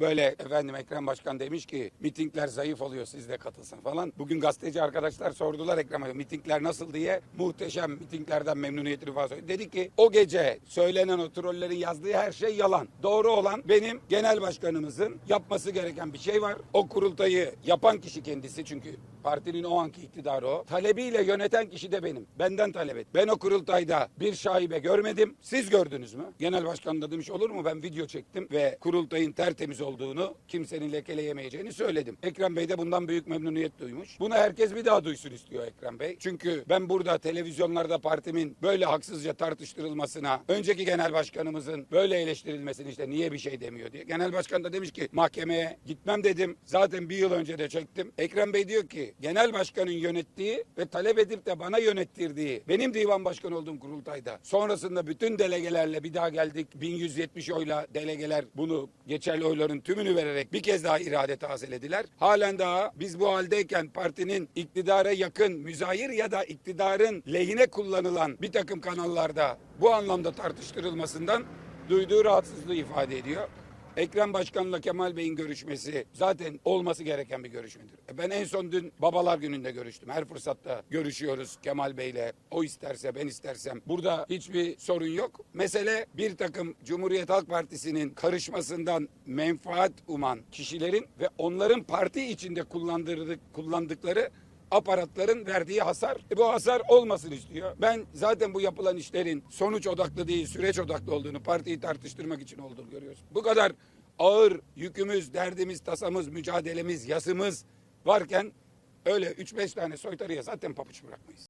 böyle efendim Ekrem Başkan demiş ki mitingler zayıf oluyor siz de katılsın falan. Bugün gazeteci arkadaşlar sordular Ekrem'e mitingler nasıl diye. Muhteşem mitinglerden memnuniyetini falan söyledi. Dedi ki o gece söylenen o trollerin yazdığı her şey yalan. Doğru olan benim genel başkanımızın yapması gereken bir şey var. O kurultayı yapan kişi kendisi çünkü partinin o anki iktidarı o. Talebiyle yöneten kişi de benim. Benden talep et. Ben o kurultayda bir şaibe görmedim. Siz gördünüz mü? Genel başkan da demiş olur mu? Ben video çektim ve kurultayın tertemiz olduğunu, kimsenin lekeleyemeyeceğini söyledim. Ekrem Bey de bundan büyük memnuniyet duymuş. Bunu herkes bir daha duysun istiyor Ekrem Bey. Çünkü ben burada televizyonlarda partimin böyle haksızca tartıştırılmasına, önceki genel başkanımızın böyle eleştirilmesini işte niye bir şey demiyor diye. Genel başkan da demiş ki mahkemeye gitmem dedim. Zaten bir yıl önce de çektim. Ekrem Bey diyor ki genel başkanın yönettiği ve talep edip de bana yönettirdiği benim divan başkanı olduğum kurultayda sonrasında bütün delegelerle bir daha geldik 1170 oyla delegeler bunu geçerli oyların tümünü vererek bir kez daha irade tahsil Halen daha biz bu haldeyken partinin iktidara yakın müzahir ya da iktidarın lehine kullanılan bir takım kanallarda bu anlamda tartıştırılmasından duyduğu rahatsızlığı ifade ediyor. Ekrem Başkan'la Kemal Bey'in görüşmesi zaten olması gereken bir görüşmedir. E Ben en son dün babalar gününde görüştüm. Her fırsatta görüşüyoruz Kemal Bey'le. O isterse ben istersem. Burada hiçbir sorun yok. Mesele bir takım Cumhuriyet Halk Partisi'nin karışmasından menfaat uman kişilerin ve onların parti içinde kullandırdık, kullandıkları aparatların verdiği hasar. E bu hasar olmasın istiyor. Ben zaten bu yapılan işlerin sonuç odaklı değil süreç odaklı olduğunu partiyi tartıştırmak için olduğunu görüyoruz. Bu kadar ağır yükümüz, derdimiz, tasamız, mücadelemiz, yasımız varken öyle 3-5 tane soytarıya zaten papuç bırakmayız.